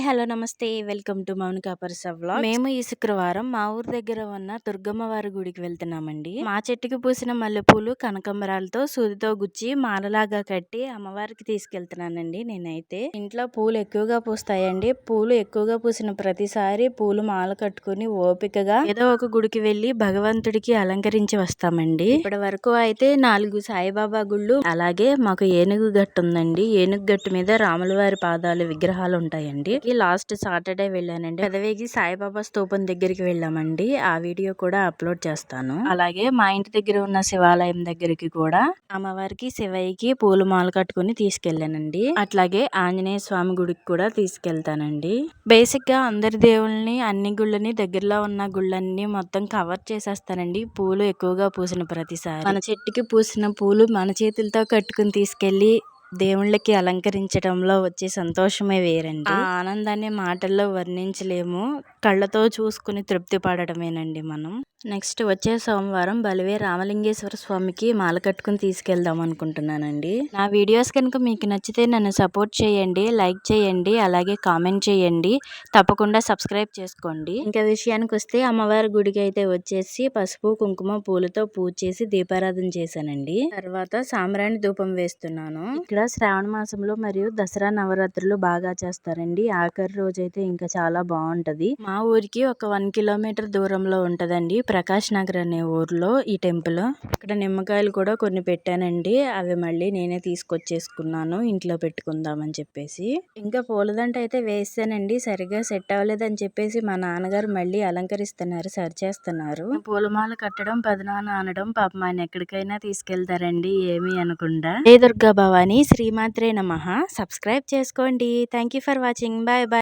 Hi hello నమస్తే. Welcome to Mounika పర్స vlog మేము ఈ శుక్రవారం మా ఊరు దగ్గర ఉన్న దుర్గమ్మ వారి గుడికి వెళ్తున్నామండి. మా చెట్టుకి పూసిన మల్లెపూలు కనకంబరాలతో సూదితో గుచ్చి మాలలాగా కట్టి అమ్మవారికి తీసుకెళ్తున్నానండి నేనైతే. ఇంట్లో పూలు ఎక్కువగా పూస్తాయండి. పూలు ఎక్కువగా పూసిన ప్రతిసారి పూలు మాల కట్టుకుని ఓపికగా ఏదో ఒక గుడికి వెళ్ళి భగవంతుడికి అలంకరించి వస్తామండి. ఇప్పటి వరకు అయితే నాలుగు సాయిబాబా గుళ్ళు అలాగే మాకు ఏనుగు గట్టు ఉందండి. ఏనుగు గట్టు మీద రాముల వారి పాదాలు విగ్రహాలు ఉంటాయండి. ఈ లాస్ట్ సాటర్డే వెళ్ళానండి. పెదవేగి సాయిబాబా స్తూపం దగ్గరికి వెళ్ళామండి. ఆ వీడియో కూడా అప్లోడ్ చేస్తాను. అలాగే మా ఇంటి దగ్గర ఉన్న శివాలయం దగ్గరికి కూడా అమ్మవారికి శివయ్యకి పూల మాల కట్టుకుని తీసుకెళ్ళానండి. అట్లాగే ఆంజనేయ స్వామి గుడికి కూడా తీసుకెళ్తానండి. బేసిక్గా అందరి దేవుళ్ళని అన్ని గుళ్ళని దగ్గరలో ఉన్న గుళ్ళన్ని మొత్తం కవర్ చేసేస్తానండి. పూలు ఎక్కువగా పూసిన ప్రతిసారి. మన చెట్టుకి పూసిన పూలు మన చేతులతో కట్టుకుని తీసుకెళ్ళి దేవుళ్ళకి అలంకరించడంలో వచ్చే సంతోషమే వేరండి. ఆ ఆనందాన్ని మాటల్లో వర్ణించలేము. కళ్ళతో చూసుకుని తృప్తి పడటమేనండి మనం. నెక్స్ట్ వచ్చే సోమవారం బలివే రామలింగేశ్వర స్వామికి మాల కట్టుకుని తీసుకెళ్దాం అనుకుంటున్నానండి. నా వీడియోస్ కనుక మీకు నచ్చితే నన్ను సపోర్ట్ చేయండి లైక్ చేయండి అలాగే కామెంట్ చేయండి. తప్పకుండా సబ్స్క్రైబ్ చేసుకోండి. ఇంకా విషయానికి వస్తే అమ్మవారి గుడికి అయితే వచ్చేసి పసుపు కుంకుమ పూలతో పూజ చేసి దీపారాధన చేశానండి. తర్వాత సాంబ్రాణి ధూపం వేస్తున్నాను. ఇక్కడ శ్రావణ మాసంలో మరియు దసరా నవరాత్రులు బాగా చేస్తారండి. ఆఖరి రోజైతే ఇంకా చాలా బాగుంటది. మా ఊరికి ఒక వన్ కిలోమీటర్ దూరంలో ఉంటదండి. ప్రకాష్ నగర్ అనే ఊర్లో ఈ టెంపుల్. ఇక్కడ నిమ్మకాయలు కూడా కొన్ని పెట్టానండి. అవి మళ్ళీ నేనే తీసుకొచ్చేసుకున్నాను. ఇంట్లో పెట్టుకుందామని చెప్పేసి. ఇంకా పూలదంట అయితే వేసానండి సరిగా సెట్ అవ్వలేదని చెప్పేసి మా నాన్నగారు మళ్ళీ అలంకరిస్తున్నారు. సరి చేస్తున్నారు పూలమాల కట్టడం పదనాన అనడం పాపం ఆయన ఎక్కడికైనా తీసుకెళ్తారండి. ఏమి అనకుండా. ఏ దుర్గా భవాని. శ్రీమాత్రే నమ. సబ్స్క్రైబ్ చేసుకోండి. Thank for watching. Bye bye.